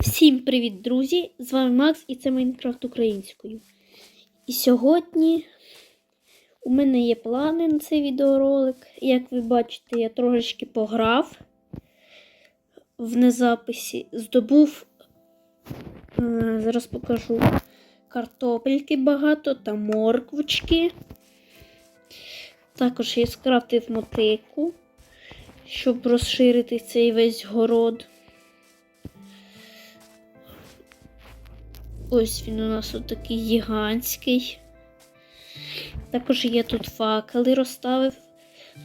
Всім привіт, друзі! З вами Макс і це Майнкрафт українською. І сьогодні у мене є плани на цей відеоролик. Як ви бачите, я трошечки пограв в незаписі, здобув, е, зараз покажу, картопельки багато та морквочки. Також я скрафтив мотику, щоб розширити цей весь город. Ось він у нас отакий гігантський. Також я тут факели розставив,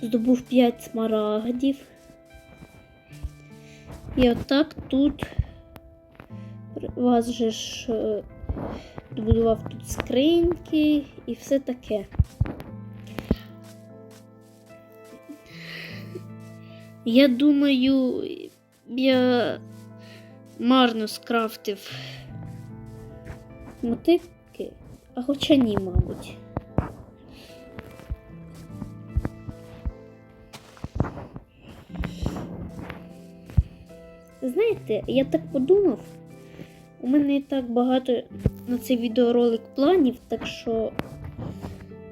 здобув 5 смарагдів. І отак тут вас же ж е, добудував тут скриньки і все таке. Я думаю, я марно скрафтив мотики, а хоча ні, мабуть. Знаєте, я так подумав, у мене і так багато на цей відеоролик планів, так що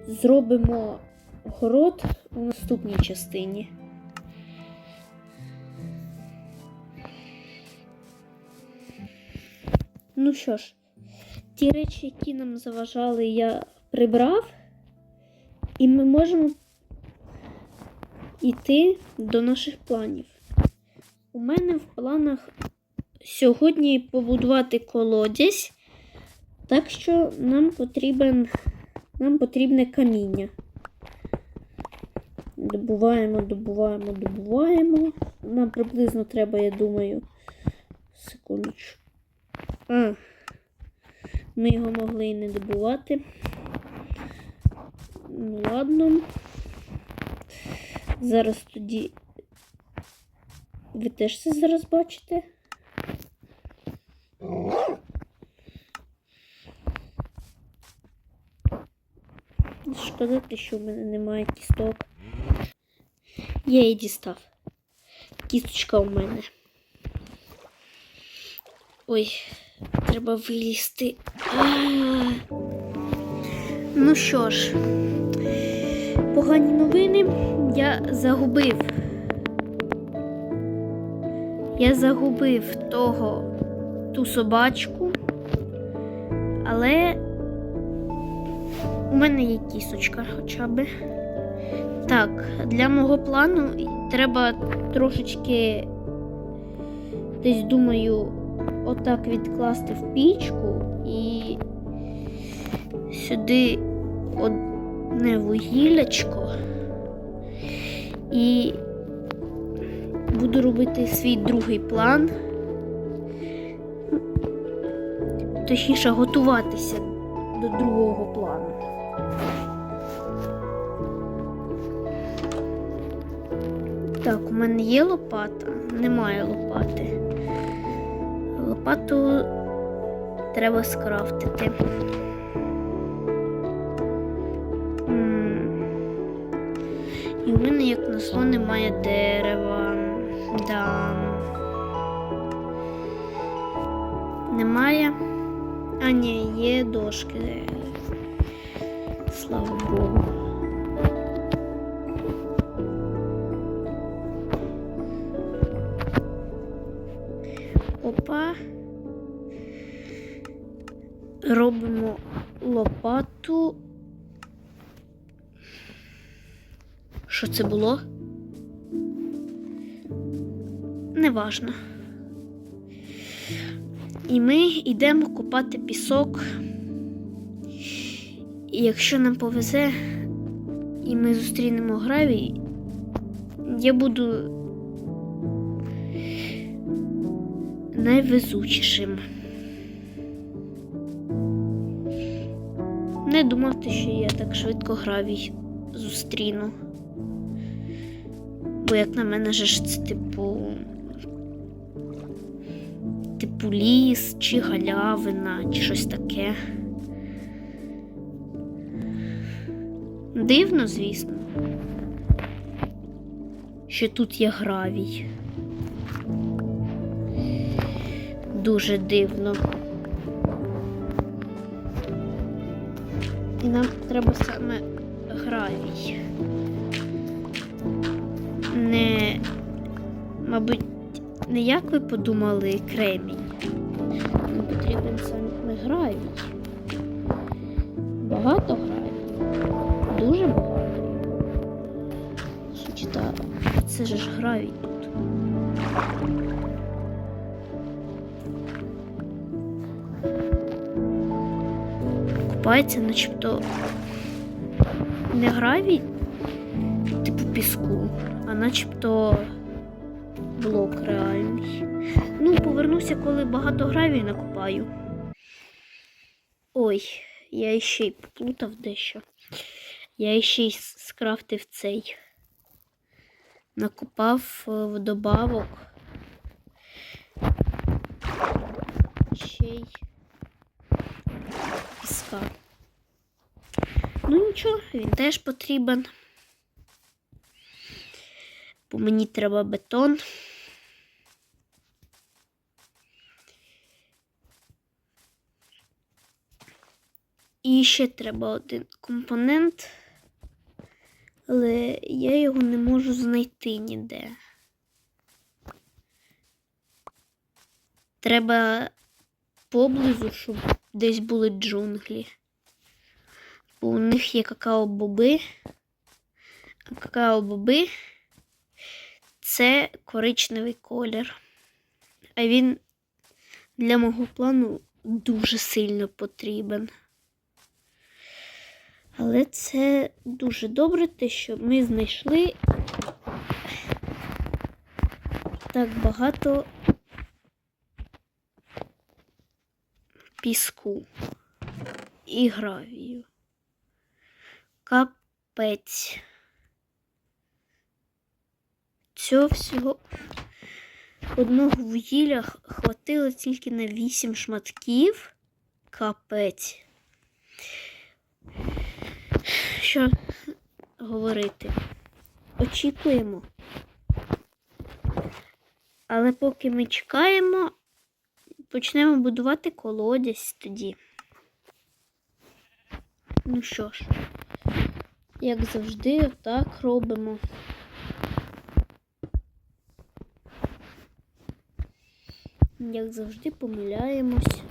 зробимо город у наступній частині. Ну що ж, ті речі, які нам заважали, я прибрав, і ми можемо йти до наших планів. У мене в планах сьогодні побудувати колодязь, так що нам потрібен, нам потрібне каміння. Добуваємо, добуваємо, добуваємо. Нам приблизно треба, я думаю, секундочку. А, ми його могли і не добувати. Ну, ладно. Зараз тоді. Ви теж це зараз бачите? Шкода, що в мене немає кісток. Я її дістав. Кісточка у мене. Ой, треба вилізти. Ну що ж, погані новини я загубив. Я загубив того ту собачку, але у мене є кісочка хоча б. Так, для мого плану треба трошечки десь думаю отак відкласти в пічку сюди одне вугіллячко і буду робити свій другий план. Точніше, готуватися до другого плану. Так, у мене є лопата, немає лопати. Лопату треба скрафтити. Назло, немає. Да. Немає. А, ні, є дошки. Слава Богу. Опа. Робимо лопату. Що це було? Неважно. І ми йдемо купати пісок. І якщо нам повезе, і ми зустрінемо гравій, я буду найвезучішим. Не думав, що я так швидко гравій зустріну. Бо, як на мене, же ж це типу. Типу ліс, чи галявина, чи щось таке. Дивно, звісно, що тут є гравій. дуже дивно. І нам треба саме гравій. Не, мабуть, не як ви подумали кремінь. Потрібен саме гравій. Багато гравій. Дуже багато. Суті, та це ж гравій тут. Купається, начебто не гравій, типу піску, а начебто блок реальний. Ну, повернуся, коли багато гравій накопаю. Ой, я ще й поплутав дещо. Я ще й скрафтив цей. Накопав е, добавок. Ще й піска. Ну нічого, він теж потрібен. Бо мені треба бетон. І ще треба один компонент, але я його не можу знайти ніде. Треба поблизу, щоб десь були джунглі. Бо у них є какао-боби, а какао-боби це коричневий колір. А він для мого плану дуже сильно потрібен. Але це дуже добре, те, що ми знайшли так багато піску і гравію. Капець. Цього всього одного вугілля хватило тільки на 8 шматків. Капець. Що говорити? Очікуємо. Але поки ми чекаємо, почнемо будувати колодязь тоді. Ну що ж, як завжди, так робимо. Як завжди, помиляємось.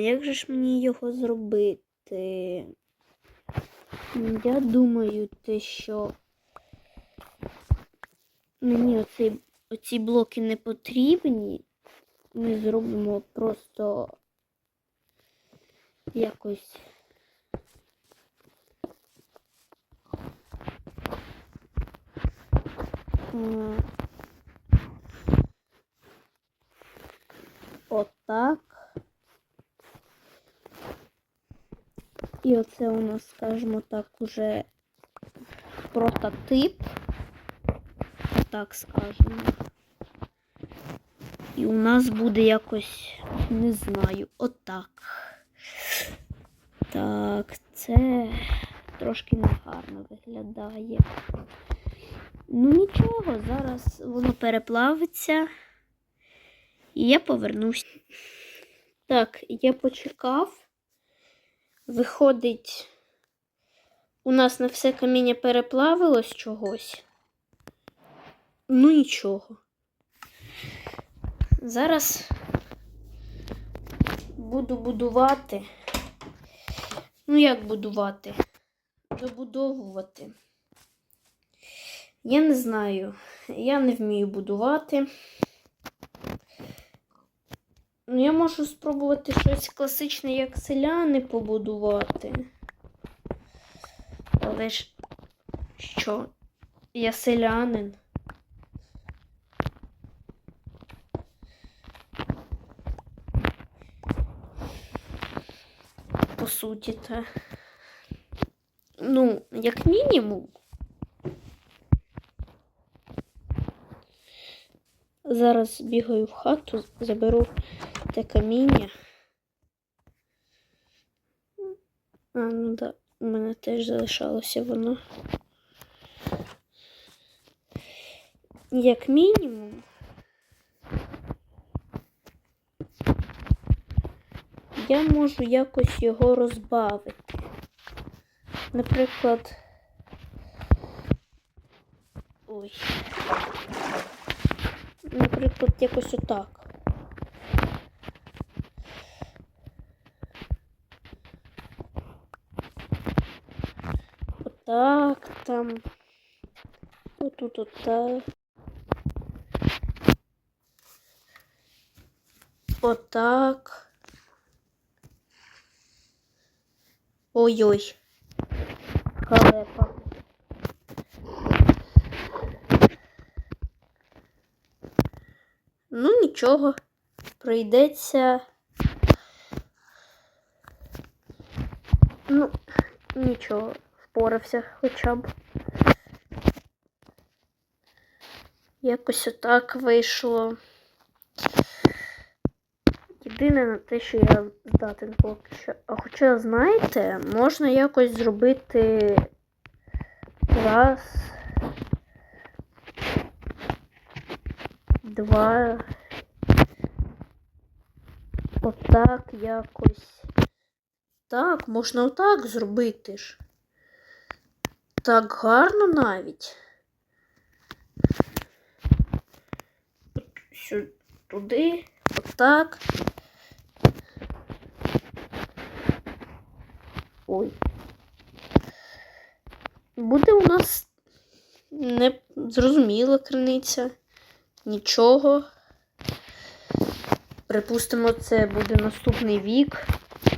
Як же ж мені його зробити? Я думаю, те, що мені оцей, оці блоки не потрібні. Ми зробимо просто якось. Отак. І оце у нас, скажімо так, уже прототип. Так скажемо. І у нас буде якось, не знаю, отак. Так, це трошки негарно виглядає. Ну нічого, зараз воно переплавиться. І я повернусь. Так, я почекав. Виходить, у нас на все каміння переплавилось чогось. Ну нічого. Зараз буду будувати. Ну, як будувати? Добудовувати. Я не знаю. Я не вмію будувати. Ну, я можу спробувати щось класичне, як селяни побудувати. Але ж що? Я селянин. По суті, та. Ну, як мінімум. Зараз бігаю в хату, заберу те каміння. А, ну так, да, у мене теж залишалося воно. Як мінімум. Я можу якось його розбавити. Наприклад. Ой. Наприклад, якось отак. Отак там. Отут отак. Отак. Ой-ой. Халепа. Нічого. Прийдеться. Ну, нічого, впорався хоча б. Якось отак вийшло. Єдине на те, що я здатен поки що. А хоча, знаєте, можна якось зробити раз, два. Отак якось. Так, можна отак зробити ж. Так гарно навіть. От сю- Туди, отак. Ой. Буде у нас не зрозуміла криниця. Нічого. Припустимо, це буде наступний вік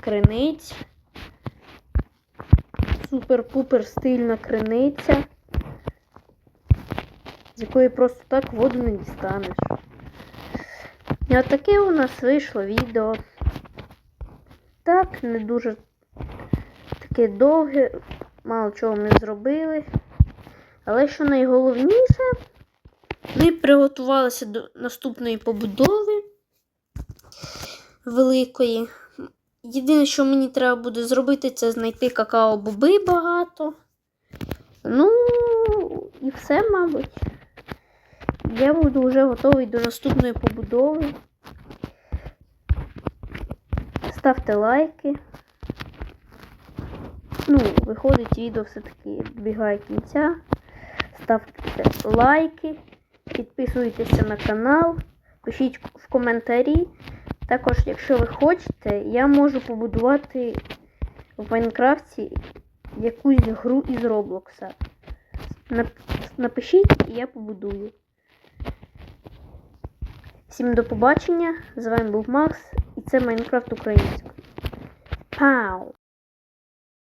криниць. Супер-пупер стильна криниця, з якої просто так воду не дістанеш. І отаке у нас вийшло відео. Так, не дуже таке довге, мало чого ми зробили. Але що найголовніше, ми приготувалися до наступної побудови великої. Єдине, що мені треба буде зробити, це знайти какао-боби багато. Ну, і все, мабуть. Я буду вже готовий до наступної побудови. Ставте лайки. Ну, виходить відео все-таки добігає кінця. Ставте лайки, підписуйтеся на канал, пишіть в коментарі. Також, якщо ви хочете, я можу побудувати в Майнкрафті якусь гру із Роблокса. Напишіть і я побудую. Всім до побачення. З вами був Макс і це Майнкрафт українською. Пау!